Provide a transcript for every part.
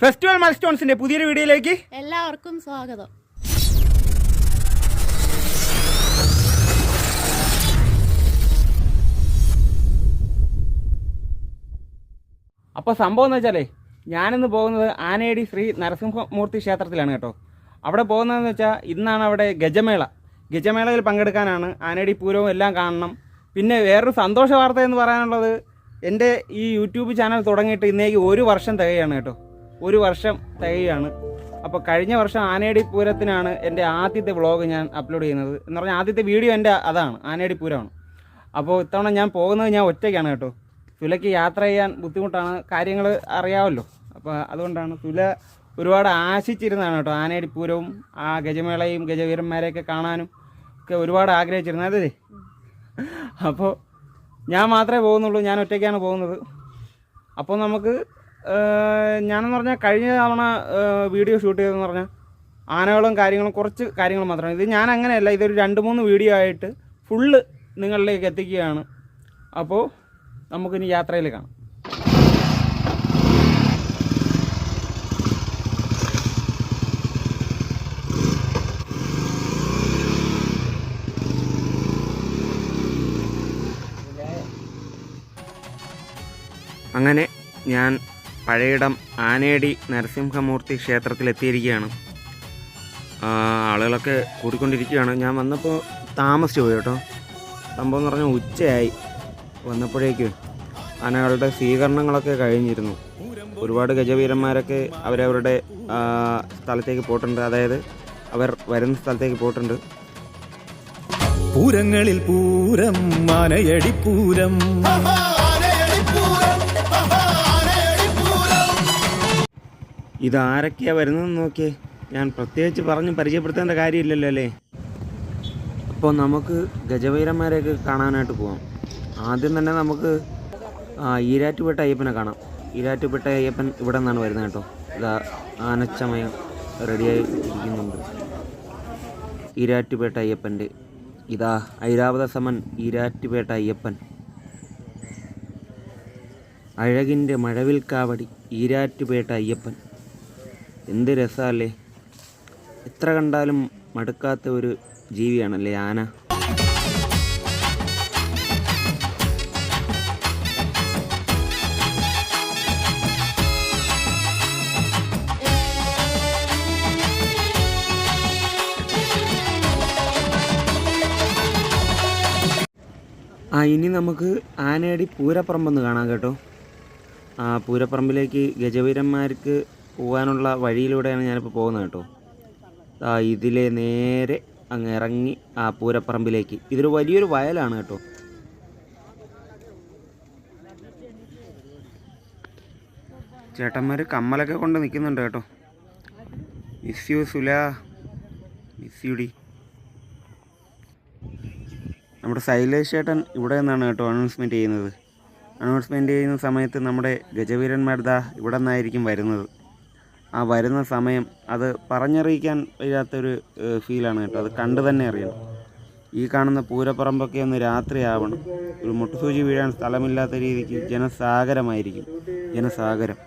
Festival മൈൽസ്റ്റോൺസിന്റെ പുതിയൊരു വീഡിയോയിലേക്ക് എല്ലാവർക്കും സ്വാഗതം. അപ്പോൾ സംഭവം എന്ന് വെച്ചാലേ ഞാനിന്ന് പോകുന്നത് ആനയടി ശ്രീ നരസിംഹമൂർത്തി ക്ഷേത്രത്തിലാണ് കേട്ടോ. അവിടെ പോകുന്നതെന്ന് വെച്ചാൽ ഇന്നാണ് അവിടെ ഗജമേള. ഗജമേളയിൽ പങ്കെടുക്കാനാണ് ആനയടി പൂരവും എല്ലാം കാണണം. പിന്നെ വേറൊരു സന്തോഷ വാർത്ത എന്ന് പറയാനുള്ളത് എന്റെ ഈ യൂട്യൂബ് ചാനൽ തുടങ്ങിയിട്ട് ഇന്നേക്ക് ഒരു വർഷം തികയാണ് കേട്ടോ. ഒരു വർഷം തികയാണ് അപ്പോൾ കഴിഞ്ഞ വർഷം ആനേടി പൂരത്തിനാണ് എന്റെ ആദ്യത്തെ വ്ളോഗ് ഞാൻ അപ്ലോഡ് ചെയ്യുന്നത്. എന്ന് പറഞ്ഞാൽ ആദ്യത്തെ വീഡിയോ എന്റെ അതാണ് ആനേടി പൂരമാണ് അപ്പോൾ ഇത്തവണ ഞാൻ പോകുന്നത് ഞാൻ ഒറ്റയ്ക്കാണ് കേട്ടോ. തുലയ്ക്ക് യാത്ര ചെയ്യാൻ ബുദ്ധിമുട്ടാണ് കാര്യങ്ങൾ അറിയാമല്ലോ അപ്പോൾ അതുകൊണ്ടാണ് തുല ഒരുപാട് ആശിച്ചിരുന്നതാണ് കേട്ടോ ആനേടി പൂരവും ആ ഗജമേളയും ഗജവീരന്മാരെയൊക്കെ കാണാനും ഒക്കെ ഒരുപാട് ആഗ്രഹിച്ചിരുന്നത്. അതേ. അപ്പോൾ ഞാൻ മാത്രമേ പോകുന്നുള്ളൂ ഞാൻ ഒറ്റയ്ക്കാണ് പോകുന്നത്. അപ്പോൾ നമുക്ക് ഞാനെന്ന് പറഞ്ഞാൽ കഴിഞ്ഞ തവണ വീഡിയോ ഷൂട്ട് ചെയ്തതെന്ന് പറഞ്ഞാൽ ആനകളും കാര്യങ്ങളും കുറച്ച് കാര്യങ്ങൾ മാത്രമാണ്. ഇത് ഞാൻ അങ്ങനെയല്ല ഇതൊരു രണ്ട് മൂന്ന് വീഡിയോ ആയിട്ട് ഫുള്ള് നിങ്ങളിലേക്ക് എത്തിക്കുകയാണ്. അപ്പോൾ നമുക്കിനി യാത്രയിൽ കാണാം. അങ്ങനെ ഞാൻ പഴയിടം ആനേടി നരസിംഹമൂർത്തി ക്ഷേത്രത്തിലെത്തിയിരിക്കുകയാണ്. ആളുകളൊക്കെ കൂടിക്കൊണ്ടിരിക്കുകയാണ്. ഞാൻ വന്നപ്പോൾ താമസിച്ചു പോയി കേട്ടോ. സംഭവം എന്ന് പറഞ്ഞാൽ ഉച്ചയായി. വന്നപ്പോഴേക്കും ആനകളുടെ സ്വീകരണങ്ങളൊക്കെ കഴിഞ്ഞിരുന്നു. ഒരുപാട് ഗജവീരന്മാരൊക്കെ അവരവരുടെ സ്ഥലത്തേക്ക് പോയിട്ടുണ്ട്. അതായത് അവർ വരുന്ന സ്ഥലത്തേക്ക് പോയിട്ടുണ്ട്. പൂരങ്ങളിൽ പൂരം മാനയടി പൂരം. ഇതാരൊക്കെയാ വരുന്നതെന്ന് നോക്കിയേ. ഞാൻ പ്രത്യേകിച്ച് പറഞ്ഞ് പരിചയപ്പെടുത്തേണ്ട കാര്യമില്ലല്ലോ അല്ലേ? അപ്പോൾ നമുക്ക് ഗജവീരന്മാരെയൊക്കെ കാണാനായിട്ട് പോവാം. ആദ്യം തന്നെ നമുക്ക് ഈരാറ്റുപേട്ട അയ്യപ്പനെ കാണാം. ഈരാറ്റുപേട്ട അയ്യപ്പൻ ഇവിടെ നിന്നാണ് വരുന്നത് കേട്ടോ. ഇതാ ആനച്ചമയം റെഡിയായി ഇരിക്കുന്നുണ്ട്. ഈരാറ്റുപേട്ട അയ്യപ്പന്റെ ഇതാ ഐരാവത സമൻ ഈരാറ്റുപേട്ട അയ്യപ്പൻ. അഴകിന്റെ മഴവിൽ കാവടി ഈരാറ്റുപേട്ട അയ്യപ്പൻ. എന്ത് രസമല്ലേ എത്ര കണ്ടാലും മടുക്കാത്ത ഒരു ജീവിയാണല്ലേ ആന? ആ ഇനി നമുക്ക് ആനയടി പൂരപ്പറമ്പൊന്ന് കാണാം കേട്ടോ. ആ പൂരപ്പറമ്പിലേക്ക് ഗജവീരന്മാർക്ക് പോകാനുള്ള വഴിയിലൂടെയാണ് ഞാനിപ്പോൾ പോകുന്നത് കേട്ടോ. ആ ഇതിലെ നേരെ അങ്ങ് ഇറങ്ങി ആ പൂരപ്പറമ്പിലേക്ക്. ഇതൊരു വലിയൊരു വയലാണ് കേട്ടോ. ചേട്ടന്മാർ കമ്മലൊക്കെ കൊണ്ട് നിൽക്കുന്നുണ്ട് കേട്ടോ. Miss you Sula. Miss you D നമ്മുടെ ശൈലേഷ് ചേട്ടൻ ഇവിടെ നിന്നാണ് കേട്ടോ അനൗൺസ്മെന്റ് ചെയ്യുന്നത്. അനൗൺസ്മെന്റ് ചെയ്യുന്ന സമയത്ത് നമ്മുടെ ഗജവീരന്മാർ ദാ ഇവിടെ നിന്നായിരിക്കും വരുന്നത്. ആ വരുന്ന സമയം അത് പറഞ്ഞറിയിക്കാൻ വയ്യാത്തൊരു ഫീലാണ് കേട്ടോ. അത് കണ്ടു തന്നെ അറിയണം. ഈ കാണുന്ന പൂരപ്പറമ്പൊക്കെ ഒന്ന് രാത്രിയാവണം. ഒരു മുട്ടുസൂചി വീഴാൻ സ്ഥലമില്ലാത്ത രീതിക്ക് ജനസാഗരമായിരിക്കും. ജനസാഗരം.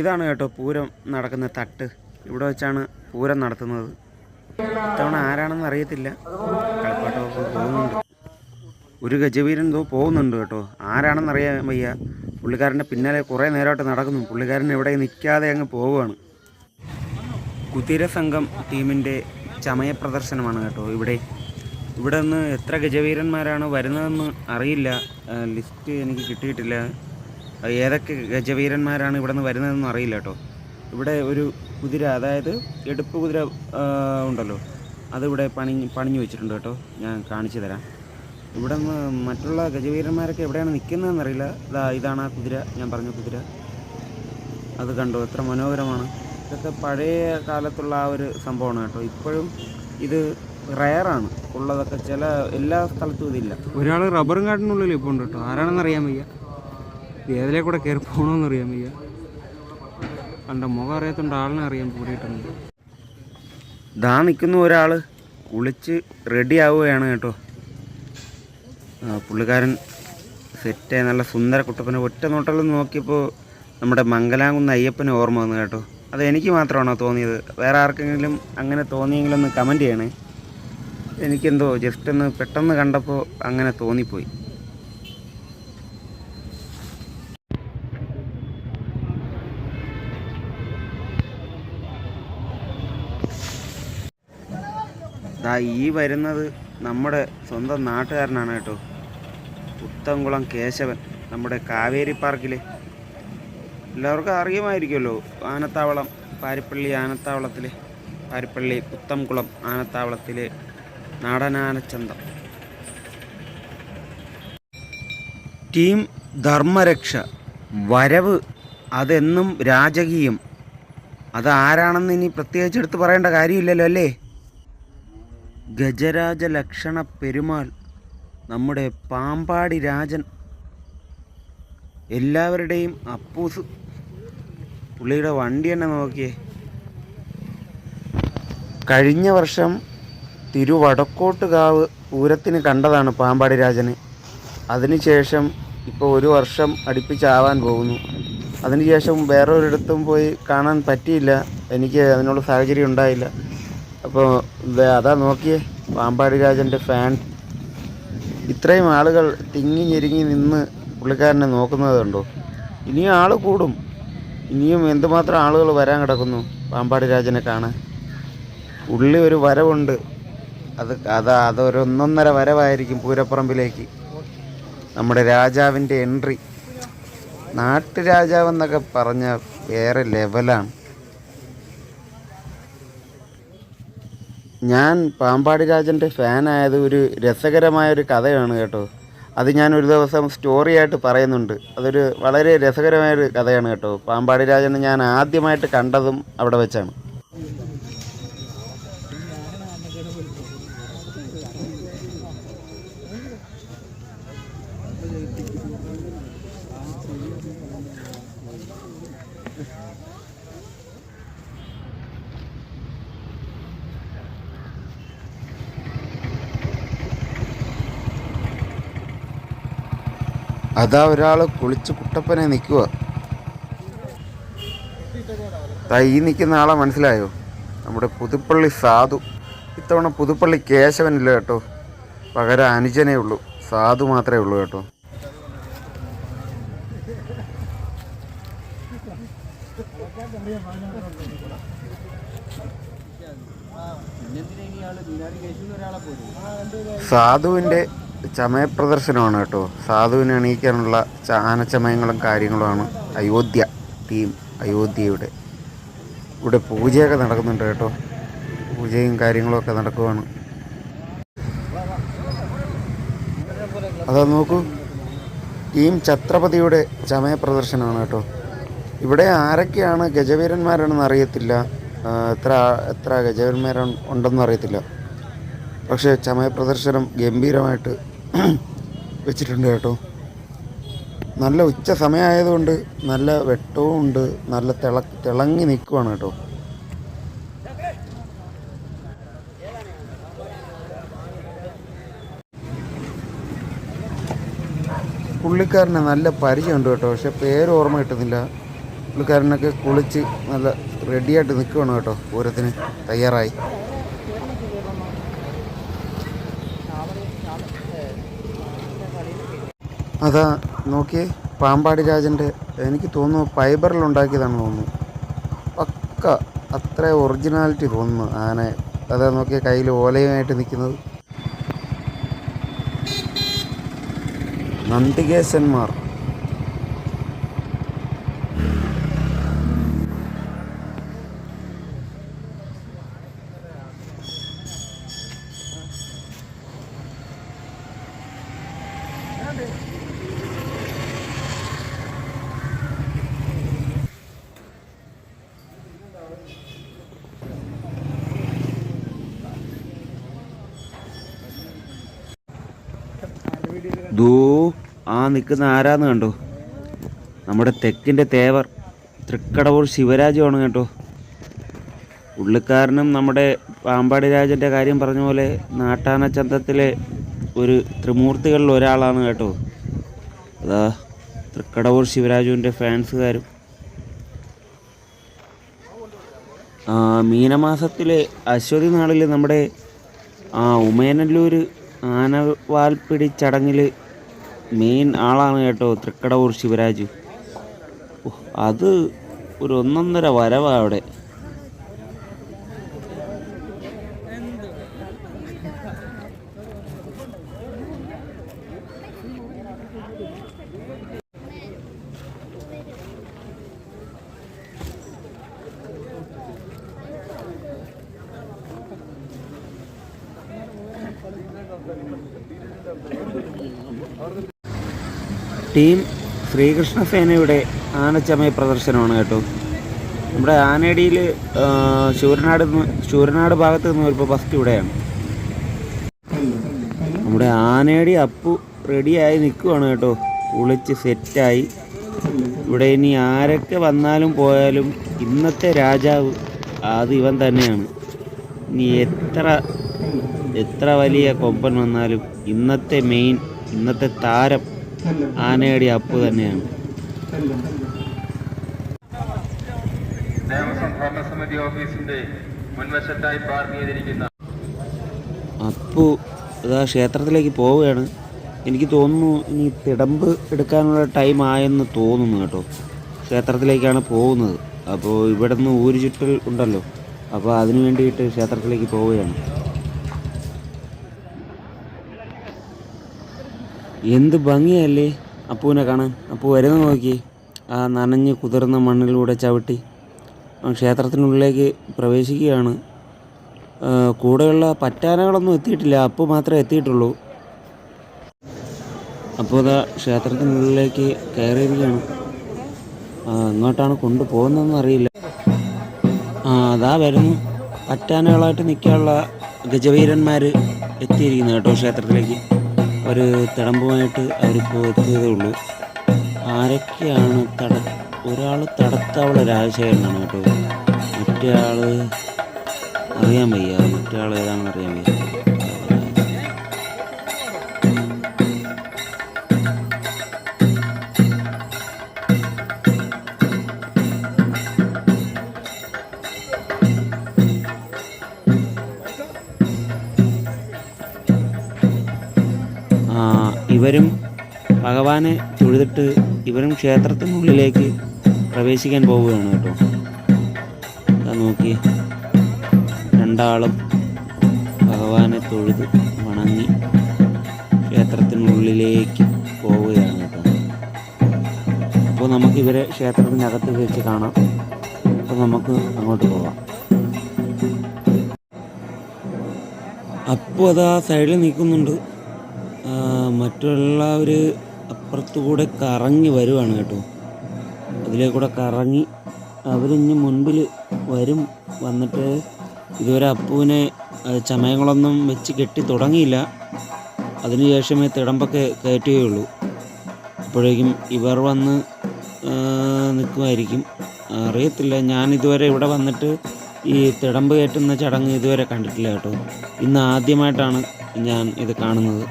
ഇതാണ് കേട്ടോ പൂരം നടക്കുന്ന തട്ട്. ഇവിടെ വെച്ചാണ് പൂരം നടത്തുന്നത്. ഇത്തവണ ആരാണെന്ന് അറിയത്തില്ല. കളിപ്പാട്ടമൊക്കെ പോകുന്നുണ്ട്. ഒരു ഗജവീരൻ എന്തോ പോകുന്നുണ്ട് കേട്ടോ. ആരാണെന്ന് അറിയാൻ വയ്യ. പുള്ളിക്കാരന്റെ പിന്നാലെ കുറേ നേരമായിട്ട് നടക്കുന്നു. പുള്ളിക്കാരൻ എവിടെ നിൽക്കാതെ അങ്ങ് പോവുകയാണ്. കുതിര സംഘം ടീമിന്റെ ചമയ പ്രദർശനമാണ് കേട്ടോ ഇവിടെ. ഇവിടെ നിന്ന് എത്ര ഗജവീരന്മാരാണ് വരുന്നതെന്ന് അറിയില്ല. ലിസ്റ്റ് എനിക്ക് കിട്ടിയിട്ടില്ല. ഏതൊക്കെ ഗജവീരന്മാരാണ് ഇവിടെ നിന്ന് വരുന്നതെന്ന് അറിയില്ല കേട്ടോ. ഇവിടെ ഒരു കുതിര അതായത് എടുപ്പ് കുതിര ഉണ്ടല്ലോ. അതിവിടെ പണി പണിഞ്ഞു വെച്ചിട്ടുണ്ട് കേട്ടോ. ഞാൻ കാണിച്ചു തരാം. ഇവിടെ നിന്ന് മറ്റുള്ള ഗജവീരന്മാരൊക്കെ എവിടെയാണ് നിൽക്കുന്നതെന്ന് അറിയില്ല. ഇതാ ഇതാണ് ആ കുതിര. ഞാൻ പറഞ്ഞ കുതിര. അത് കണ്ടോ. എത്ര മനോഹരമാണ്. ഇതൊക്കെ പഴയ കാലത്തുള്ള ആ ഒരു സംഭവമാണ് കേട്ടോ. ഇപ്പോഴും ഇത് റയറാണ്. ഉള്ളതൊക്കെ ചില എല്ലാ സ്ഥലത്തും ഇതില്ല. ഒരാൾ റബ്ബറും കാട്ടിനുള്ളിൽ ഇപ്പോൾ ഉണ്ട് കേട്ടോ. ആരാണെന്ന് അറിയാൻ വയ്യ. ഏതിലെ കൂടെ കയറി പോകണമെന്ന് അറിയാൻ വയ്യ. കണ്ട മുഖം അറിയാത്തോണ്ട് ആളിനെ അറിയാൻ കൂടിയിട്ടുണ്ട്. ദാ നിൽക്കുന്ന ഒരാൾ കുളിച്ച് റെഡി ആവുകയാണ് കേട്ടോ. പുള്ളിക്കാരൻ സെറ്റ് നല്ല സുന്ദര കുട്ടപ്പനെ ഒറ്റ നോട്ടല്ല നോക്കിയപ്പോൾ നമ്മുടെ മംഗലാംകുന്ന് അയ്യപ്പനെ ഓർമ്മ വന്നു കേട്ടോ. അത് എനിക്ക് മാത്രമാണോ തോന്നിയത്? വേറെ ആർക്കെങ്കിലും അങ്ങനെ തോന്നിയെങ്കിലൊന്ന് കമന്റ് ചെയ്യണേ. എനിക്കെന്തോ ജസ്റ്റ് ഒന്ന് പെട്ടെന്ന് കണ്ടപ്പോൾ അങ്ങനെ തോന്നിപ്പോയി. ഈ വരുന്നത് നമ്മുടെ സ്വന്തം നാട്ടുകാരനാണ് കേട്ടോ. പുത്തംകുളം കേശവൻ നമ്മുടെ കാവേരി പാർക്കിൽ എല്ലാവർക്കും അറിയുമായിരിക്കുമല്ലോ ആനത്താവളം പാരിപ്പള്ളി ആനത്താവളത്തിൽ പാരിപ്പള്ളി പുത്തംകുളം ആനത്താവളത്തിലെ നാടനാനച്ചന്തം. ടീം ധർമ്മരക്ഷ വരവ് അതെന്നും രാജകീയം. അത് ആരാണെന്ന് ഇനി പ്രത്യേകിച്ച് എടുത്ത് പറയേണ്ട കാര്യമില്ലല്ലോ അല്ലേ? ഗജരാജ ലക്ഷണ പെരുമാൾ നമ്മുടെ പാമ്പാടി രാജൻ. എല്ലാവരുടെയും അപ്പൂസ്. പുള്ളിയുടെ വണ്ടി തന്നെ നോക്കിയേ. കഴിഞ്ഞ വർഷം തിരുവടക്കോട്ടുകാവ് പൂരത്തിന് കണ്ടതാണ് പാമ്പാടി രാജന്. അതിനുശേഷം ഇപ്പോൾ ഒരു വർഷം അടുപ്പിച്ചാവാൻ പോകുന്നു. അതിനുശേഷം വേറൊരിടത്തും പോയി കാണാൻ പറ്റിയില്ല. എനിക്ക് അതിനുള്ള സാഹചര്യം ഉണ്ടായില്ല. അപ്പോൾ അതാ നോക്കിയേ പാമ്പാടി രാജന്റെ ഫാൻ ഇത്രയും ആളുകൾ തിങ്ങി ഞെരുങ്ങി നിന്ന് പുള്ളിക്കാരനെ നോക്കുന്നത് കണ്ടോ ഇനിയും ആൾ കൂടും. ഇനിയും എന്തുമാത്രം ആളുകൾ വരാൻ കിടക്കുന്നു? പാമ്പാടി രാജനെ കാണാൻ. ഉള്ളി ഒരു വരവുണ്ട്. അത് അത് അതൊരൊന്നൊന്നര വരവായിരിക്കും പൂരപ്പറമ്പിലേക്ക്. നമ്മുടെ രാജാവിന്റെ എൻട്രി. നാട്ടുരാജാവെന്നൊക്കെ പറഞ്ഞ വേറെ ലെവലാണ് ഞാൻ പാമ്പാടി രാജന്റെ ഫാനായത് ഒരു രസകരമായ ഒരു കഥയാണ് കേട്ടോ. അത് ഞാൻ ഒരു ദിവസം സ്റ്റോറിയായിട്ട് പറയുന്നുണ്ട്. അതൊരു വളരെ രസകരമായൊരു കഥയാണ് കേട്ടോ. പാമ്പാടി രാജനെ ഞാൻ ആദ്യമായിട്ട് കണ്ടതും അവിടെ വെച്ചാണ്. അതാ ഒരാൾ കുളിച്ച് കുട്ടപ്പനെ നിൽക്കുക ഈ നിൽക്കുന്ന ആളെ മനസ്സിലായോ? നമ്മുടെ പുതുപ്പള്ളി സാധു. ഇത്തവണ പുതുപ്പള്ളി കേശവനില്ല കേട്ടോ. പകരം അനുജനേ ഉള്ളൂ. സാധു മാത്രമേ ഉള്ളൂ കേട്ടോ. സാധുവിന്റെ ചമയപ്രദർശനമാണ് കേട്ടോ. സാധുവിനെ എണീക്കാനുള്ള ച- ആനച്ചമയങ്ങളും കാര്യങ്ങളുമാണ് അയോധ്യ ടീം അയോധ്യയുടെ. ഇവിടെ പൂജയൊക്കെ നടക്കുന്നുണ്ട് കേട്ടോ. പൂജയും കാര്യങ്ങളൊക്കെ നടക്കുവാണ്. അതാ നോക്കൂ. ടീം ഛത്രപതിയുടെ ചമയപ്രദർശനമാണ് കേട്ടോ. ഇവിടെ ആരൊക്കെയാണ് ഗജവീരന്മാരാണെന്ന് അറിയത്തില്ല. എത്ര എത്ര ഗജവീരന്മാരാണ് ഉണ്ടെന്ന് അറിയത്തില്ല. പക്ഷേ ചമയ പ്രദർശനം ഗംഭീരമായിട്ട് വെച്ചിട്ടുണ്ട് കേട്ടോ. നല്ല ഉച്ച സമയമായതുകൊണ്ട് നല്ല വെട്ടവും ഉണ്ട്. നല്ല തിള തിളങ്ങി നിൽക്കുവാണ് കേട്ടോ. പുള്ളിക്കാരന് നല്ല പരിചയമുണ്ട് കേട്ടോ. പക്ഷെ പേര് ഓർമ്മ കിട്ടുന്നില്ല. പുള്ളിക്കാരനൊക്കെ കുളിച്ച് നല്ല റെഡിയായിട്ട് നിൽക്കുവാണ് കേട്ടോ. പൂരത്തിന് തയ്യാറായി. അതാ നോക്കിയേ പാമ്പാടി രാജന്റെ എനിക്ക് തോന്നുന്നു ഫൈബറിൽ ഉണ്ടാക്കിയതാണെന്ന് തോന്നുന്നു. പക്ക അത്ര ഒറിജിനാലിറ്റി തോന്നുന്നു ആനെ അതാ നോക്കിയ കയ്യിൽ ഓലയുമായിട്ട് നിൽക്കുന്നത്. നന്ദികേശന്മാർ. നിൽക്കുന്ന ആരാന്ന് കണ്ടോ? നമ്മുടെ തെക്കിന്റെ തേവർ തൃക്കടവൂർ ശിവരാജുവാണ് കേട്ടോ. ഉള്ളിക്കാരനും നമ്മുടെ പാമ്പാടി രാജന്റെ കാര്യം പറഞ്ഞ പോലെ നാട്ടാന ചന്തത്തിലെ ഒരു ത്രിമൂർത്തികളിൽ ഒരാളാണ് കേട്ടോ. അതാ തൃക്കടവൂർ ശിവരാജുവിന്റെ ഫാൻസുകാരും. മീനമാസത്തിലെ അശ്വതി നാളിൽ നമ്മുടെ ഉമയനല്ലൂർ ആനവാൽപ്പിടി ചടങ്ങിൽ മെയിൻ ആളാണ് കേട്ടോ തൃക്കടവൂർ ശിവരാജു. അത് ഒരു ഒന്നൊന്നര വരവാണ് അവിടെ. ടീം ശ്രീകൃഷ്ണ സേനയുടെ ആനച്ചമയ പ്രദർശനമാണ് കേട്ടോ. നമ്മുടെ ആനയടിയിൽ ശൂരനാട് ശൂരനാട് ഭാഗത്ത് നിന്ന് വരുമ്പോൾ ഫസ്റ്റ് ഇവിടെയാണ്. നമ്മുടെ ആനയടി അപ്പു റെഡിയായി നിൽക്കുവാണ് കേട്ടോ. കുളിച്ച് സെറ്റായി ഇവിടെ ഇനി ആരൊക്കെ വന്നാലും പോയാലും ഇന്നത്തെ രാജാവ് അത് ഇവൻ തന്നെയാണ്. ഇനി എത്ര എത്ര വലിയ കൊമ്പൻ വന്നാലും ഇന്നത്തെ മെയിൻ ഇന്നത്തെ താരം ആനയടി അപ്പു തന്നെയാണ്. ദേവസ്വം ഭരണസമിതി ഓഫീസിന്റെ മുൻവശത്തായി പാർക്ക് ചെയ്തിരിക്കുന്ന അപ്പു ഇതാ ക്ഷേത്രത്തിലേക്ക് പോവുകയാണ്. എനിക്ക് തോന്നുന്നു ഇനി തിടമ്പ് എടുക്കാനുള്ള ടൈം ആയെന്ന് തോന്നുന്നു കേട്ടോ. ക്ഷേത്രത്തിലേക്കാണ് പോകുന്നത്. അപ്പോൾ ഇവിടെ നിന്ന് ഊരു ചുറ്റൽ ഉണ്ടല്ലോ. അപ്പോൾ അതിനു വേണ്ടിയിട്ട് ക്ഷേത്രത്തിലേക്ക് പോവുകയാണ്. എന്ത് ഭംഗിയല്ലേ അപ്പുവിനെ കാണാൻ. അപ്പു വരുന്ന നോക്കി. ആ നനഞ്ഞ് കുതിർന്ന മണ്ണിലൂടെ ചവിട്ടി. ക്ഷേത്രത്തിനുള്ളിലേക്ക് പ്രവേശിക്കുകയാണ്. കൂടെയുള്ള പറ്റാനകളൊന്നും എത്തിയിട്ടില്ല. അപ്പു മാത്രമേ എത്തിയിട്ടുള്ളൂ. അപ്പോൾ ഇതാ ക്ഷേത്രത്തിനുള്ളിലേക്ക് കയറിയിരിക്കുകയാണ്. എങ്ങോട്ടാണ് കൊണ്ടുപോകുന്നതെന്ന് അറിയില്ല. ആ അതാ വരുന്നു. പറ്റാനകളായിട്ട് നിൽക്കാനുള്ള ഗജവീരന്മാർ എത്തിയിരിക്കുന്നു കേട്ടോ ക്ഷേത്രത്തിലേക്ക്. അവർ തടമ്പുമായിട്ട് അവരിപ്പോൾ എത്തിയതേ ഉള്ളൂ. ആരൊക്കെയാണ് തട ഒരാൾ തടത്താവള രാജശേഖരനാണ് കേട്ടോ. മറ്റേ ആൾ അറിയാൻ വയ്യ. മറ്റേ ആൾ ഏതാണെന്ന് അറിയാൻ വയ്യ. ഇവരും ഭഗവാനെ തൊഴുതിട്ട് ഇവരും ക്ഷേത്രത്തിനുള്ളിലേക്ക് പ്രവേശിക്കാൻ പോവുകയാണ് കേട്ടോ. നോക്കി രണ്ടാളും ഭഗവാനെ തൊഴുത് വണങ്ങി ക്ഷേത്രത്തിനുള്ളിലേക്ക് പോവുകയാണ് കേട്ടോ. അപ്പോൾ നമുക്ക് ഇവരെ ക്ഷേത്രത്തിനകത്ത് വെച്ച് കാണാം. അപ്പോൾ നമുക്ക് അങ്ങോട്ട് പോവാം. അപ്പോൾ അത് സൈഡിൽ നിൽക്കുന്നുണ്ട് മറ്റുള്ളവർ അപ്പുറത്തുകൂടെ കറങ്ങി വരുവാണ് കേട്ടോ. അതിലേ കൂടെ കറങ്ങി അവരിഞ്ഞ് മുൻപിൽ വരും. വന്നിട്ട് ഇതുവരെ അപ്പുവിനെ ചമയങ്ങളൊന്നും വെച്ച് കെട്ടി തുടങ്ങിയില്ല. അതിനുശേഷമേ തിടമ്പൊക്കെ കയറ്റുകയുള്ളൂ. അപ്പോഴേക്കും ഇവർ വന്ന് നിൽക്കുമായിരിക്കും അറിയത്തില്ല ഞാൻ ഇതുവരെ ഇവിടെ വന്നിട്ട് ഈ തിടമ്പ് കയറ്റുന്ന ചടങ്ങ് ഇതുവരെ കണ്ടിട്ടില്ല കേട്ടോ. ഇന്ന് ആദ്യമായിട്ടാണ് ഞാൻ ഇത് കാണുന്നത്.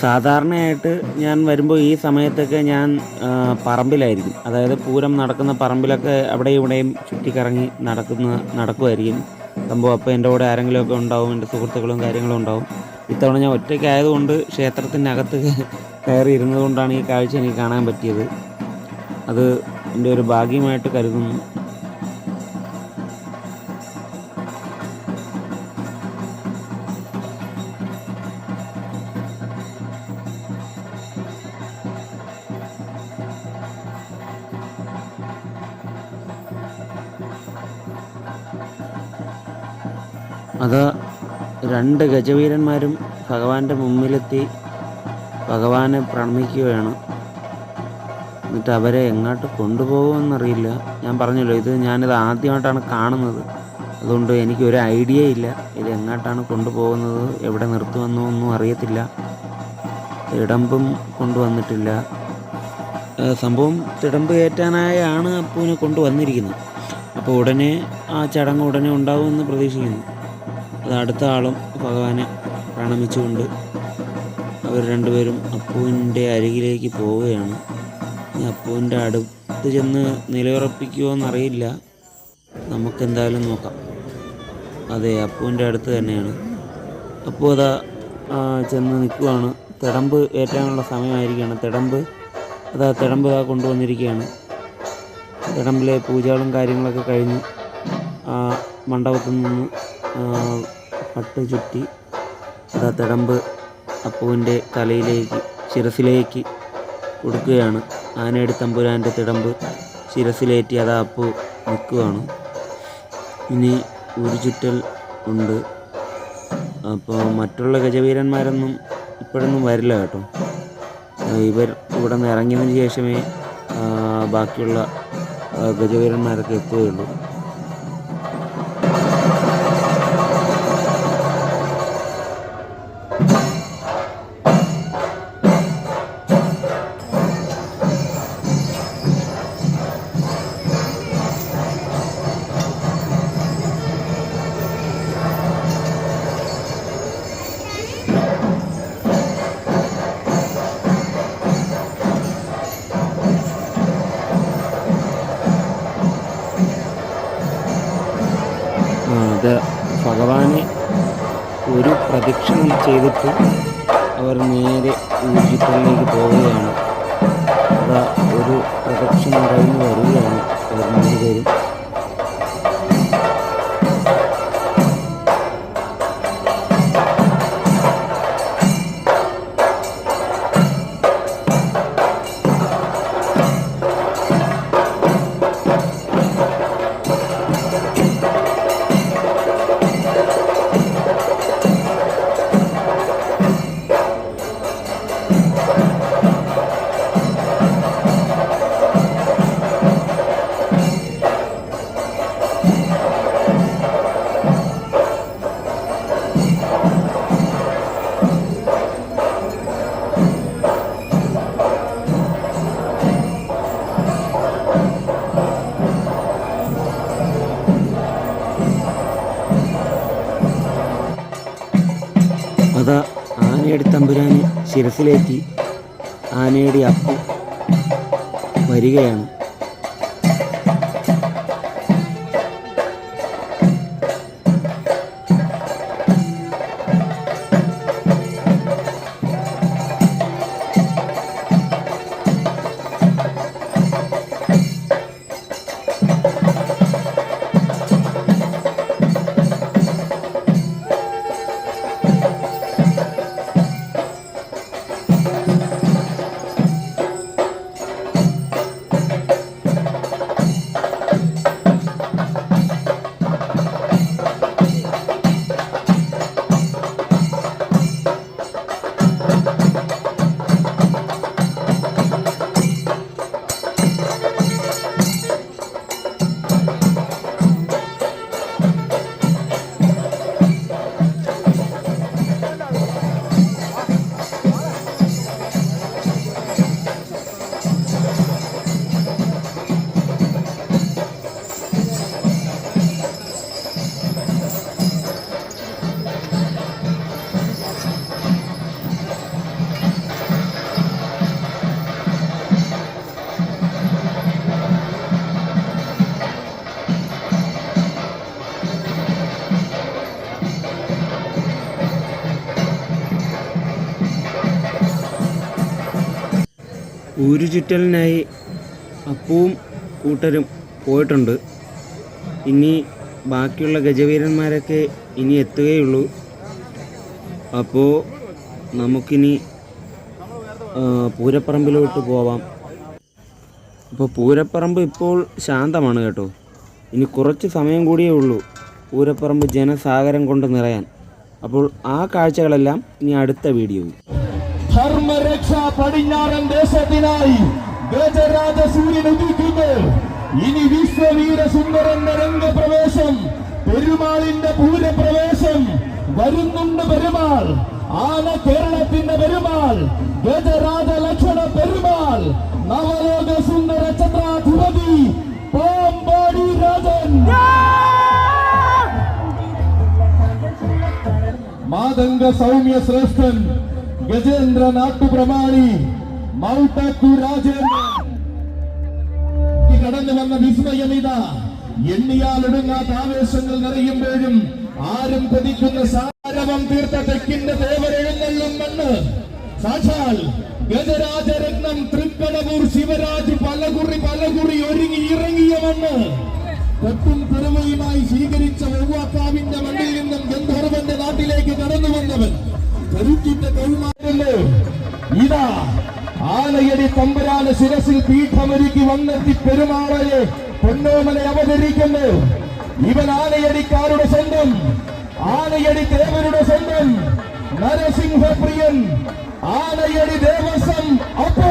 സാധാരണയായിട്ട് ഞാൻ വരുമ്പോൾ ഈ സമയത്തൊക്കെ ഞാൻ പറമ്പിലായിരിക്കും. അതായത് പൂരം നടക്കുന്ന പറമ്പിലൊക്കെ അവിടെ ഇവിടെയും ചുറ്റിക്കറങ്ങി നടക്കുന്ന നടക്കുമായിരിക്കും സംഭവം അപ്പോൾ എന്റെ കൂടെ ആരെങ്കിലുമൊക്കെ ഉണ്ടാവും എന്റെ സുഹൃത്തുക്കളും കാര്യങ്ങളും ഉണ്ടാവും. ഇത്തവണ ഞാൻ ഒറ്റയ്ക്കായതുകൊണ്ട് അകത്ത് കയറി ഇരുന്നതുകൊണ്ടാണ് ഈ കാഴ്ച എനിക്ക് കാണാൻ പറ്റിയത്. അത് എന്റെ ഒരു ഭാഗ്യമായിട്ട് കരുതുന്നു. രണ്ട് ഗജവീരന്മാരും ഭഗവാന്റെ മുമ്പിലെത്തി ഭഗവാനെ പ്രണമിക്കുകയാണ്. എന്നിട്ട് അവരെ എങ്ങോട്ട് കൊണ്ടുപോകുമെന്നറിയില്ല. ഞാൻ പറഞ്ഞല്ലോ ഇത് ഞാനിത് ആദ്യമായിട്ടാണ് കാണുന്നത്. അതുകൊണ്ട് എനിക്ക് ഒരു ഐഡിയ ഇല്ല. ഇത് എങ്ങോട്ടാണ് കൊണ്ടുപോകുന്നത്? എവിടെ നിർത്തുമെന്നോ ഒന്നും അറിയത്തില്ല. തിടമ്പും കൊണ്ടുവന്നിട്ടില്ല. സംഭവം തിടമ്പ് കയറ്റാനായാണ് അപ്പൂവിനെ കൊണ്ടുവന്നിരിക്കുന്നത്. അപ്പോൾ ഉടനെ ആ ചടങ്ങ് ഉടനെ ഉണ്ടാകുമെന്ന് പ്രതീക്ഷിക്കുന്നു. അത് അടുത്ത ആളും ഭഗവാനെ പ്രണമിച്ചുകൊണ്ട് അവർ രണ്ടുപേരും അപ്പുവിന്റെ അരികിലേക്ക് പോവുകയാണ്. ഈ അപ്പുവിന്റെ അടുത്ത് ചെന്ന് നിലയുറപ്പിക്കുമോ എന്നറിയില്ല നമുക്കെന്തായാലും നോക്കാം. അതെ അപ്പുവിന്റെ അടുത്ത് തന്നെയാണ്. അപ്പോൾ അതാ ആ, ചെന്ന് നിൽക്കുവാണ്. തിടമ്പ് ഏറ്റാനുള്ള സമയമായിരിക്കുകയാണ്. തിടമ്പ് അതാ തിടമ്പ് അതാ കൊണ്ടുവന്നിരിക്കുകയാണ്. തിടമ്പിലെ പൂജകളും കാര്യങ്ങളൊക്കെ കഴിഞ്ഞ് ആ മണ്ഡപത്തിൽ നിന്ന് ആ, പട്ട് ചുറ്റി അതാ തിടമ്പ് അപ്പുവിന്റെ തലയിലേക്ക് ശിരസിലേക്ക് കൊടുക്കുകയാണ്. ആനയുടെ തമ്പുരാന്റെ തിടമ്പ് ശിരസിലേറ്റി അതാ അപ്പു നിൽക്കുകയാണ്. ഇനി ഒരു ചുറ്റൽ ഉണ്ട്. അപ്പോൾ മറ്റുള്ള ഗജവീരന്മാരൊന്നും ഇപ്പോഴൊന്നും വരില്ല കേട്ടോ. ഇവർ ഇവിടെ നിന്ന് ഇറങ്ങിയതിന് ശേഷമേ ബാക്കിയുള്ള ഗജവീരന്മാരൊക്കെ എത്തുകയുള്ളൂ. അവർ നേരെ ഊർജിത്തലിലേക്ക് പോവുകയാണ്. ഒരു പ്രൊഡക്ഷൻ കഴിഞ്ഞ് വരികയാണ്. അവർ മൂന്നുപേരും അതാ ശിരസിലേറ്റി ആനയുടെ അപ്പു വരികയാണ്. ഊരുചുറ്റലിനായി അപ്പവും കൂട്ടരും പോയിട്ടുണ്ട്. ഇനി ബാക്കിയുള്ള ഗജവീരന്മാരൊക്കെ ഇനി എത്തുകയുള്ളൂ. അപ്പോൾ നമുക്കിനി പൂരപ്പറമ്പിലോട്ട് പോവാം. അപ്പോൾ പൂരപ്പറമ്പ് ഇപ്പോൾ ശാന്തമാണ് കേട്ടോ. ഇനി കുറച്ച് സമയം കൂടിയേ ഉള്ളൂ പൂരപ്പറമ്പ് ജനസാഗരം കൊണ്ട് നിറയാൻ. അപ്പോൾ ആ കാഴ്ചകളെല്ലാം ഇനി അടുത്ത വീഡിയോയിൽ. പടിഞ്ഞാറൻ ദേശത്തിനായി ഗജരാജ സൂര്യൻ ഉദിക്കുന്നു. ഇനി വിശ്വവീര സുന്ദരന്റെ രംഗപ്രവേശം പെരുമാളിന്റെ പൂരപ്രവേശം വരുന്നുണ്ട് പെരുമാൾ. ആന കേരളത്തിന്റെ പെരുമാൾ ഗജരാജ ലക്ഷണ പെരുമാൾ. നവലോക സുന്ദര ചന്ദ്രാധിപതി പാമ്പാടി രാജൻ. മാതംഗ സൗമ്യ ശ്രേഷ്ഠൻ ഗജേന്ദ്ര നാട്ടുപ്രമാണി മൗട്ടു രാജേന്ദ്രൻ. കടന്നു വന്ന വിസ്മയമിത എണ്ണിയാലൊടുങ്ങാത്ത ആവേശങ്ങൾ നിറയുമ്പോഴും ആരും കൊതിക്കുന്ന സാരവം തീർത്ത തെക്കിന്റെ ദേവരെഴുന്നള്ളും മണ്ണ് സാക്ഷാൽ ഗജരാജരത്നം തൃക്കടവൂർ ശിവരാജ് പലകുറി പലകുറി ഒരുങ്ങി ഇറങ്ങിയ മണ്ണ് കൊട്ടും കുറുവയുമായി സ്വീകരിച്ച ഒവ്വാക്കാവിന്റെ മണ്ണിൽ നിന്നും ഗന്ധർവന്റെ നാട്ടിലേക്ക് കടന്നു വന്നവൻ. തെരുക്കിന്റെ കൗമാരുന്നു ശിരസിൽ പീഠമൊരുക്കി വന്നെത്തി പെരുമാളയെ പൊന്നോമനെ അവതരിക്കുന്നു. ഇവൻ ആനയടിക്കാരുടെ സ്വന്തം ആനയടി ദേവരുടെ സ്വന്തം നരസിംഹപ്രിയൻ ആനയടി ദേവസ്വം അപ്പോ